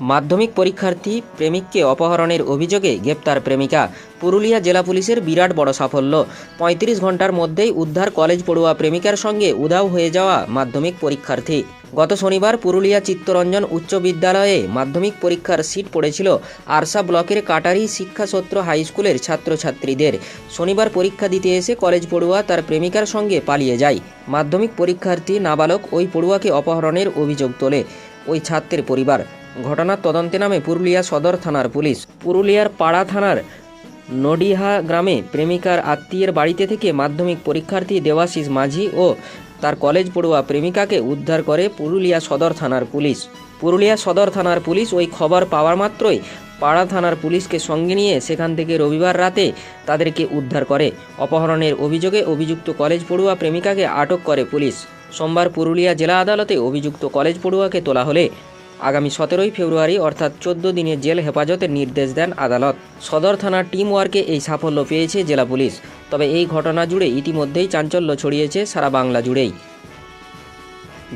মাধ্যমিক পরীক্ষার্থী প্রেমিককে অপহরণের অভিযোগে গ্রেপ্তার প্রেমিকা। পুরুলিয়া জেলা পুলিশের বিরাট বড় সাফল্য। পঁয়ত্রিশ ঘণ্টার মধ্যেই উদ্ধার কলেজ পড়ুয়া প্রেমিকার সঙ্গে উধাও হয়ে যাওয়া মাধ্যমিক পরীক্ষার্থী। গত শনিবার পুরুলিয়া চিত্তরঞ্জন উচ্চ বিদ্যালয়ে মাধ্যমিক পরীক্ষার সিট পড়েছিল আরসা ব্লকের কাটারি শিক্ষাসত্র হাই স্কুলের ছাত্রছাত্রীদের। শনিবার পরীক্ষা দিতে এসে কলেজ পড়ুয়া তার প্রেমিকার সঙ্গে পালিয়ে যায়। মাধ্যমিক পরীক্ষার্থী নাবালক ওই পড়ুয়াকে অপহরণের অভিযোগ তোলে। ওই ছাত্রের পরিবার। ঘটনার তদন্তে নামে পুরুলিয়া সদর থানার পুলিশ। পুরুলিয়ার পাড়া থানার নডিহা গ্রামে প্রেমিকার আত্মীয়ের বাড়িতে থেকে মাধ্যমিক পরীক্ষার্থী দেবাশিস মাঝি ও তার কলেজ পড়ুয়া প্রেমিকাকে উদ্ধার করে পুরুলিয়া সদর থানার পুলিশ। পুরুলিয়া সদর থানার পুলিশ ওই খবর পাওয়ার মাত্রই পাড়া থানার পুলিশকে সঙ্গে নিয়ে সেখান থেকে রবিবার রাতে তাদেরকে উদ্ধার করে। অপহরণের অভিযোগে অভিযুক্ত কলেজ পড়ুয়া প্রেমিকাকে আটক করে পুলিশ। সোমবার পুরুলিয়া জেলা আদালতে অভিযুক্ত কলেজ পড়ুয়াকে তোলা হলে আগামী সতেরোই ফেব্রুয়ারি, অর্থাৎ চোদ্দ দিনের জেল হেফাজতের নির্দেশ দেন আদালত। সদর থানার টিম ওয়ার্কে এই সাফল্য পেয়েছে জেলা পুলিশ। তবে এই ঘটনা জুড়ে ইতিমধ্যেই চাঞ্চল্য ছড়িয়েছে সারা বাংলা জুড়েই।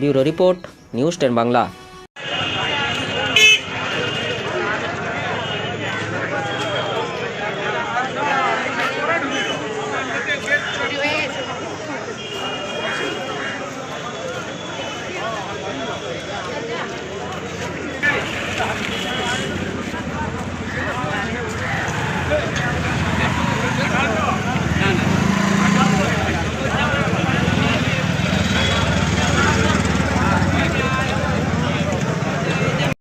Bureau report, news ten Bangla.